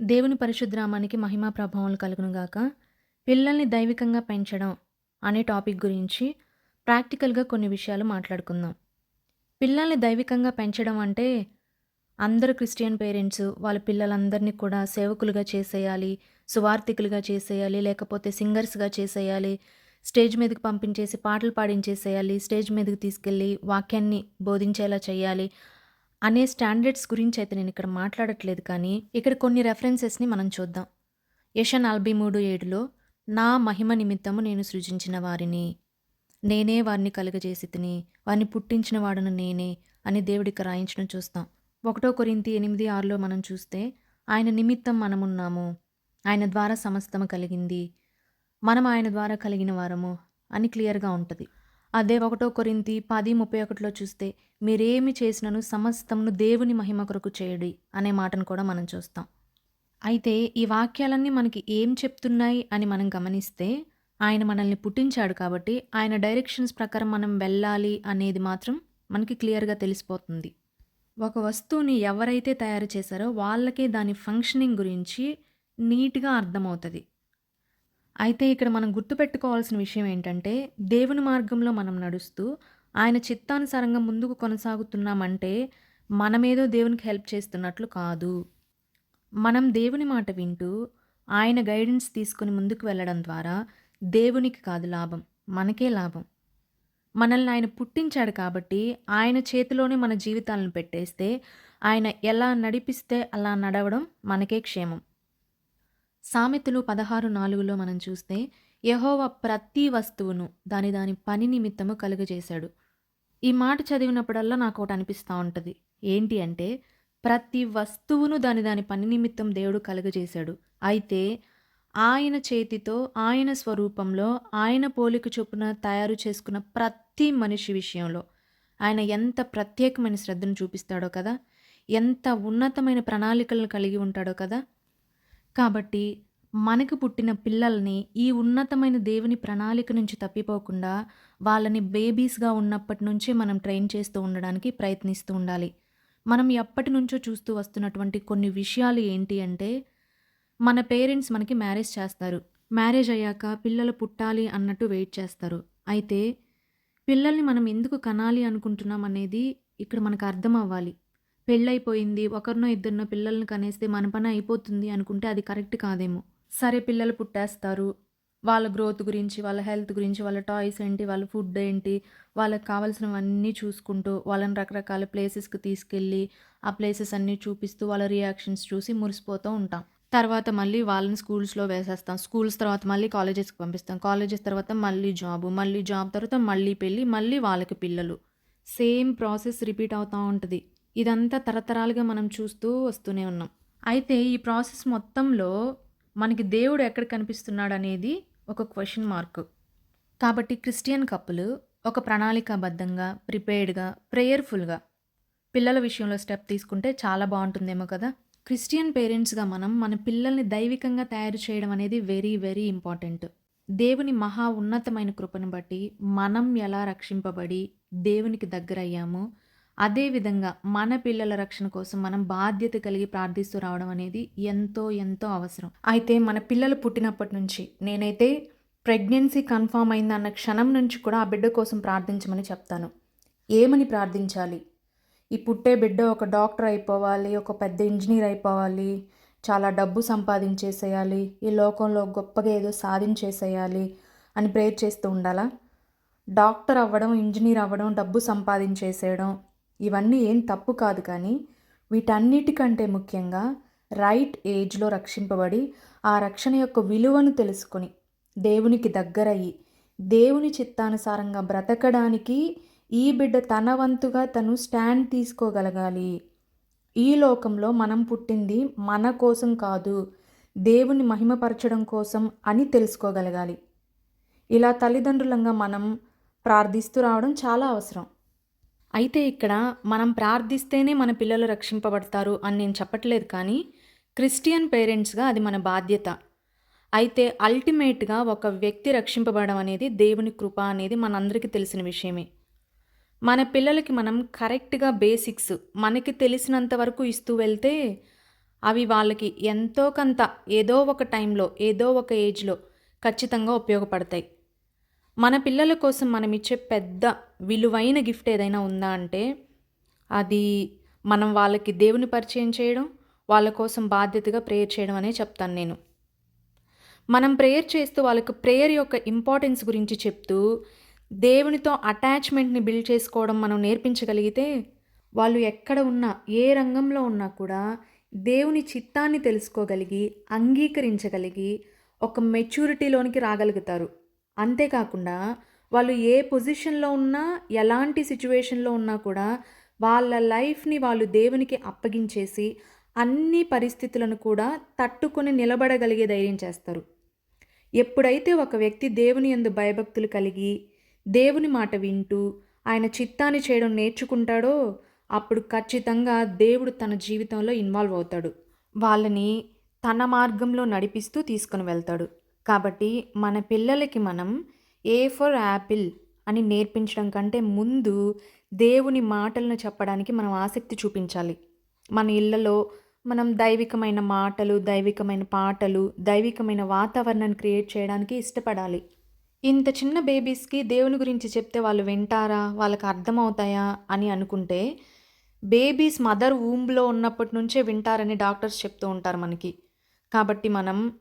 దేవుని పరిశుద్ధరామానికి మహిమా ప్రభావాలు కలుగునుగాక పిల్లల్ని దైవికంగా పెంచడం అనే టాపిక్ గురించి ప్రాక్టికల్గా కొన్ని విషయాలు మాట్లాడుకుందాం. పిల్లల్ని దైవికంగా పెంచడం అంటే అందరు క్రిస్టియన్ పేరెంట్స్ వాళ్ళ పిల్లలందరినీ కూడా సేవకులుగా చేసేయాలి సువార్థికులుగా చేసేయాలి లేకపోతే సింగర్స్గా చేసేయాలి స్టేజ్ మీదకి పంపించేసి పాటలు పాడించేసేయాలి స్టేజ్ మీదకి తీసుకెళ్ళి వాక్యాన్ని బోధించేలా చేయాలి అనే స్టాండర్డ్స్ గురించి అయితే నేను ఇక్కడ మాట్లాడట్లేదు కానీ ఇక్కడ కొన్ని రెఫరెన్సెస్ని మనం చూద్దాం. యశ నలభై మూడు ఏడులో నా మహిమ నిమిత్తము నేను సృజించిన వారిని. నేనే వారిని కలుగజేసి తిని వారిని పుట్టించిన వాడును నేనే అని దేవుడికి రాయించడం చూస్తాం. ఒకటో కొరింతి ఎనిమిది ఆరులో మనం చూస్తే ఆయన నిమిత్తం మనమున్నాము. ఆయన ద్వారా సమస్తము కలిగింది. మనం ఆయన ద్వారా కలిగిన వారము అని క్లియర్గా ఉంటుంది. అదే ఒకటో కొరింతి పది ముప్పై ఒకటిలో చూస్తే మీరేమి చేసినను సమస్తమును దేవుని మహిమ కొరకు చేయడి అనే మాటను కూడా మనం చూస్తాం. అయితే ఈ వాక్యాలన్నీ మనకి ఏం చెప్తున్నాయి అని మనం గమనిస్తే ఆయన మనల్ని పుట్టించాడు కాబట్టి ఆయన డైరెక్షన్స్ ప్రకారం మనం వెళ్ళాలి అనేది మాత్రం మనకి క్లియర్గా తెలిసిపోతుంది. ఒక వస్తువుని ఎవరైతే తయారు చేశారో వాళ్ళకే దాని ఫంక్షనింగ్ గురించి నీట్గా అర్థమవుతుంది. అయితే ఇక్కడ మనం గుర్తుపెట్టుకోవాల్సిన విషయం ఏంటంటే దేవుని మార్గంలో మనం నడుస్తూ ఆయన చిత్తానుసారంగా ముందుకు కొనసాగుతున్నామంటే మనమేదో దేవునికి హెల్ప్ చేస్తున్నట్లు కాదు. మనం దేవుని మాట వింటూ ఆయన గైడెన్స్ తీసుకుని ముందుకు వెళ్ళడం ద్వారా దేవునికి కాదు లాభం మనకే లాభం. మనల్ని ఆయన పుట్టించాడు కాబట్టి ఆయన చేతిలోనే మన జీవితాలను పెట్టేస్తే ఆయన ఎలా నడిపిస్తే అలా నడవడం మనకే క్షేమం. సామెతలు పదహారు నాలుగులో మనం చూస్తే యహోవ ప్రతి వస్తువును దాని దాని పని నిమిత్తము కలుగజేశాడు. ఈ మాట చదివినప్పుడల్లా నాకు ఒకటి అనిపిస్తూ ఉంటుంది. ఏంటి అంటే ప్రతి వస్తువును దాని దాని పని నిమిత్తం దేవుడు కలుగజేశాడు. అయితే ఆయన చేతితో ఆయన స్వరూపంలో ఆయన పోలిక చొప్పున తయారు చేసుకున్న ప్రతి మనిషి విషయంలో ఆయన ఎంత ప్రత్యేకమైన శ్రద్ధను చూపిస్తాడో కదా ఎంత ఉన్నతమైన ప్రణాళికలను కలిగి ఉంటాడో కదా కాబట్టి మనకు పుట్టిన పిల్లల్ని ఈ ఉన్నతమైన దేవుని ప్రణాళిక నుంచి తప్పిపోకుండా వాళ్ళని బేబీస్గా ఉన్నప్పటి నుంచే మనం ట్రైన్ చేస్తూ ఉండడానికి ప్రయత్నిస్తూ ఉండాలి. మనం ఎప్పటి నుంచో చూస్తూ వస్తున్నటువంటి కొన్ని విషయాలు ఏంటి అంటే మన పేరెంట్స్ మనకి మ్యారేజ్ చేస్తారు. మ్యారేజ్ అయ్యాక పిల్లలు పుట్టాలి అన్నట్టు వెయిట్ చేస్తారు. అయితే పిల్లల్ని మనం ఎందుకు కనాలి అనుకుంటున్నాం అనేది ఇక్కడ మనకు అర్థం అవ్వాలి. పెళ్ళైపోయింది ఒకరినో ఇద్దరినో పిల్లల్ని కనేస్తే మన పని అయిపోతుంది అనుకుంటే అది కరెక్ట్ కాదేమో. సరే పిల్లలు పుట్టేస్తారు. వాళ్ళ గ్రోత్ గురించి వాళ్ళ హెల్త్ గురించి వాళ్ళ టాయ్స్ ఏంటి వాళ్ళ ఫుడ్ ఏంటి వాళ్ళకి కావాల్సినవన్నీ చూసుకుంటూ వాళ్ళని రకరకాల ప్లేసెస్కి తీసుకెళ్ళి ఆ ప్లేసెస్ అన్నీ చూపిస్తూ వాళ్ళ రియాక్షన్స్ చూసి మురిసిపోతూ ఉంటాం. తర్వాత మళ్ళీ వాళ్ళని స్కూల్స్లో వేసేస్తాం. స్కూల్స్ తర్వాత మళ్ళీ కాలేజెస్కి పంపిస్తాం. కాలేజెస్ తర్వాత మళ్ళీ జాబు మళ్ళీ జాబ్ తర్వాత మళ్ళీ పెళ్ళి మళ్ళీ వాళ్ళకి పిల్లలు. సేమ్ ప్రాసెస్ రిపీట్ అవుతూ ఉంటుంది. ఇదంతా తరతరాలుగా మనం చూస్తూ వస్తూనే ఉన్నాం. అయితే ఈ ప్రాసెస్ మొత్తంలో మనకి దేవుడు ఎక్కడ కనిపిస్తున్నాడు అనేది ఒక క్వశ్చన్ మార్క్. కాబట్టి క్రిస్టియన్ కప్పులు ఒక ప్రణాళికాబద్ధంగా ప్రిపేర్డ్గా ప్రేయర్ఫుల్గా పిల్లల విషయంలో స్టెప్ తీసుకుంటే చాలా బాగుంటుందేమో కదా? క్రిస్టియన్ పేరెంట్స్గా మనం మన పిల్లల్ని దైవికంగా తయారు చేయడం అనేది వెరీ వెరీ ఇంపార్టెంట్. దేవుని మహా ఉన్నతమైన కృపను బట్టి మనం ఎలా రక్షింపబడి దేవునికి దగ్గరయ్యామో అదేవిధంగా మన పిల్లల రక్షణ కోసం మనం బాధ్యత కలిగి ప్రార్థిస్తూ రావడం అనేది ఎంతో ఎంతో అవసరం. అయితే మన పిల్లలు పుట్టినప్పటి నుంచి నేనైతే ప్రెగ్నెన్సీ కన్ఫామ్ అయిందన్న క్షణం నుంచి కూడా ఆ బిడ్డ కోసం ప్రార్థించమని చెప్తాను. ఏమని ప్రార్థించాలి? ఈ పుట్టే బిడ్డ ఒక డాక్టర్ అయిపోవాలి ఒక పెద్ద ఇంజనీర్ అయిపోవాలి చాలా డబ్బు సంపాదించేసేయాలి ఈ లోకంలో గొప్పగా ఏదో సాధించేసేయాలి అని ప్రేర్ చేస్తూ ఉండాలా? డాక్టర్ అవ్వడం ఇంజనీర్ అవ్వడం డబ్బు సంపాదించేసేయడం ఇవన్నీ ఏం తప్పు కాదు కానీ వీటన్నిటికంటే ముఖ్యంగా రైట్ ఏజ్లో రక్షింపబడి ఆ రక్షణ యొక్క విలువను తెలుసుకొని దేవునికి దగ్గరయ్యి దేవుని చిత్తానుసారంగా బ్రతకడానికి ఈ బిడ్డ తన వంతుగా తను స్టాండ్ తీసుకోగలగాలి. ఈ లోకంలో మనం పుట్టింది మన కోసం కాదు దేవుని మహిమపరచడం కోసం అని తెలుసుకోగలగాలి. ఇలా తల్లిదండ్రులంగా మనం ప్రార్థిస్తూ రావడం చాలా అవసరం. అయితే ఇక్కడ మనం ప్రార్థిస్తేనే మన పిల్లలు రక్షింపబడతారు అని నేను చెప్పట్లేదు కానీ క్రిస్టియన్ పేరెంట్స్గా అది మన బాధ్యత. అయితే అల్టిమేట్గా ఒక వ్యక్తి రక్షింపబడడం అనేది దేవుని కృప అనేది మనందరికీ తెలిసిన విషయమే. మన పిల్లలకి మనం కరెక్ట్గా బేసిక్స్ మనకి తెలిసినంత వరకు ఇస్తూ వెళ్తే అవి వాళ్ళకి ఎంతో కొంత ఏదో ఒక టైంలో ఏదో ఒక ఏజ్లో ఖచ్చితంగా ఉపయోగపడతాయి. మన పిల్లల కోసం మనం ఇచ్చే పెద్ద విలువైన గిఫ్ట్ ఏదైనా ఉందా అంటే అది మనం వాళ్ళకి దేవుని పరిచయం చేయడం వాళ్ళ కోసం బాధ్యతగా ప్రేయర్ చేయడం అనే చెప్తాను నేను. మనం ప్రేయర్ చేస్తూ వాళ్ళకు ప్రేయర్ యొక్క ఇంపార్టెన్స్ గురించి చెప్తూ దేవునితో అటాచ్మెంట్ని బిల్డ్ చేసుకోవడం మనం నేర్పించగలిగితే వాళ్ళు ఎక్కడ ఉన్నా ఏ రంగంలో ఉన్నా కూడా దేవుని చిత్తాన్ని తెలుసుకోగలిగి అంగీకరించగలిగి ఒక మెచ్యూరిటీలోనికి రాగలుగుతారు. అంతేకాకుండా వాళ్ళు ఏ పొజిషన్లో ఉన్నా ఎలాంటి సిచ్యువేషన్లో ఉన్నా కూడా వాళ్ళ లైఫ్ని వాళ్ళు దేవునికి అప్పగించేసి అన్ని పరిస్థితులను కూడా తట్టుకొని నిలబడగలిగే ధైర్యం చేస్తారు. ఎప్పుడైతే ఒక వ్యక్తి దేవుని యందు భయభక్తులు కలిగి దేవుని మాట వింటూ ఆయన చిత్తాన్ని చేయడం నేర్చుకుంటాడో అప్పుడు ఖచ్చితంగా దేవుడు తన జీవితంలో ఇన్వాల్వ్ అవుతాడు. వాళ్ళని తన మార్గంలో నడిపిస్తూ తీసుకుని వెళ్తాడు. కాబట్టి మన పిల్లలకి మనం ఏ ఫర్ యాపిల్ అని నేర్పించడం కంటే ముందు దేవుని మాటలను చెప్పడానికి మనం ఆసక్తి చూపించాలి. మన ఇళ్ళలో మనం దైవికమైన మాటలు దైవికమైన పాటలు దైవికమైన వాతావరణాన్ని క్రియేట్ చేయడానికి ఇష్టపడాలి. ఇంత చిన్న బేబీస్కి దేవుని గురించి చెప్తే వాళ్ళు వింటారా? వాళ్ళకి అర్థమవుతాయా? అని అనుకుంటే బేబీస్ మదర్ ఊంబ్లో ఉన్నప్పటి నుంచే వింటారని డాక్టర్స్ చెప్తూ ఉంటారు మనకి. కాబట్టి మనం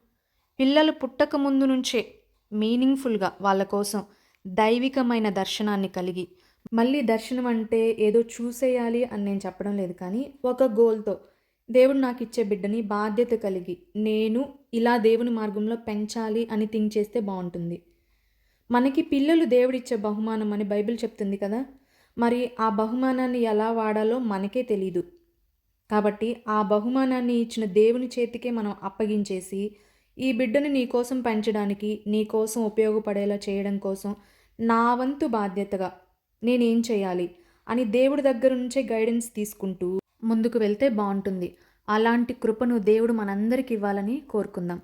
పిల్లలు పుట్టక ముందు నుంచే మీనింగ్ఫుల్గా వాళ్ళ కోసం దైవికమైన దర్శనాన్ని కలిగి మళ్ళీ దర్శనం అంటే ఏదో చూసేయాలి అని నేను చెప్పడం లేదు కానీ ఒక గోల్తో దేవుడు నాకు ఇచ్చే బిడ్డని బాధ్యత కలిగి నేను ఇలా దేవుని మార్గంలో పెంచాలి అని థింక్ చేస్తే బాగుంటుంది. మనకి పిల్లలు దేవుడిచ్చే బహుమానం అని బైబిల్ చెప్తుంది కదా మరి ఆ బహుమానాన్ని ఎలా వాడాలో మనకే తెలీదు. కాబట్టి ఆ బహుమానాన్ని ఇచ్చిన దేవుని చేతికే మనం అప్పగించేసి ఈ బిడ్డను నీ కోసం పెంచడానికి నీకోసం ఉపయోగపడేలా చేయడం కోసం నా వంతు బాధ్యతగా నేనేం చేయాలి అని దేవుడి దగ్గర నుంచే గైడెన్స్ తీసుకుంటూ ముందుకు వెళ్తే బాగుంటుంది. అలాంటి కృపను దేవుడు మనందరికి ఇవ్వాలని కోరుకుందాం.